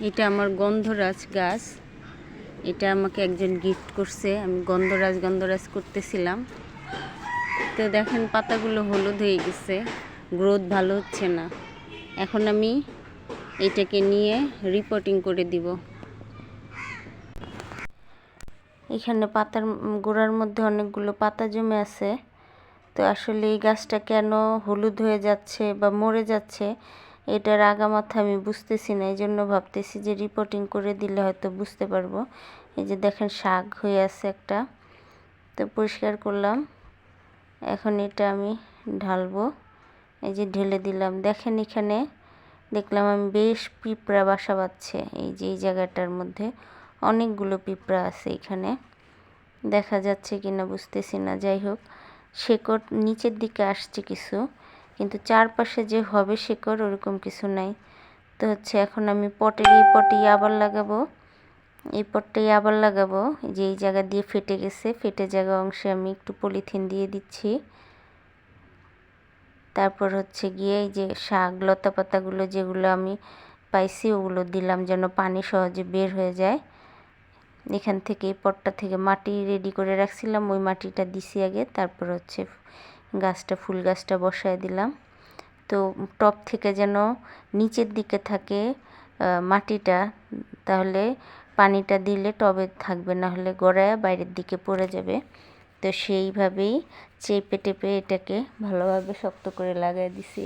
এটা আমার গন্ধরাজ গাছ। এটা আমাকে একজন গিফট করছে। আমি গন্ধরাজ গন্ধরাজ করতেছিলাম। তো দেখেন, পাতাগুলো হলুদ হয়ে গেছে। গ্রোথ ভালো হচ্ছে না। এখন আমি এটাকে নিয়ে রিপোর্টিং করে দিব। এখানে পাতার গোড়ার মধ্যে অনেকগুলো পাতা জমে আছে। তো আসলে এই গাছটা কেন হলুদ হয়ে যাচ্ছে বা মরে যাচ্ছে এটার আগামাথা আমি বুঝতেছি না এই জন্য ভাবতেছি যে রিপোর্টিং করে দিলে হয়তো বুঝতে পারব। এই যে দেখেন শাক হয়ে আছে একটা, তো পরিষ্কার করলাম। এখন এটা আমি ঢালবো, এই যে ঢেলে দিলাম। দেখেন এখানে দেখলাম আমি বেশ পিঁপড়া বাসা বাঁধছে, এই যে, এই জায়গাটার মধ্যে অনেকগুলো পিঁপড়া আছে এখানে। দেখা যাচ্ছে কিনা, বুঝতেছি না। যাই হোক, শেকড় নিচের দিকে আসছে কিছু। কিন্তু চারপাশে যে হবে শেকড়, ওরকম কিছু নাই। তো হচ্ছে এখন আমি পটের এই পটেই আবার লাগাবো। এই পটটাই আবার লাগাবো। যে এই জায়গা দিয়ে ফেটে গেছে, ফেটে জায়গা অংশে আমি একটু পলিথিন দিয়ে দিচ্ছি। তারপর হচ্ছে গিয়ে এই যে শাক, লতা পাতাগুলো যেগুলো আমি পাইছি, ওগুলো দিলাম যেন পানি সহজে বের হয়ে যায়। এখান থেকে এই পটটা থেকে মাটি রেডি করে রাখছিলাম, ওই মাটিটা দিছি আগে। তারপর হচ্ছে গাছটা, ফুল গাছটা বসায় দিলাম। তো টপ থেকে যেন নিচের দিকে থাকে মাটিটা, তাহলে পানিটা দিলে টবে থাকবে না হলে গড়ায় বাইরের দিকে পড়ে যাবে। তো সেইভাবেই চেপে টেপে এটাকে ভালোভাবে শক্ত করে লাগাই দিছি।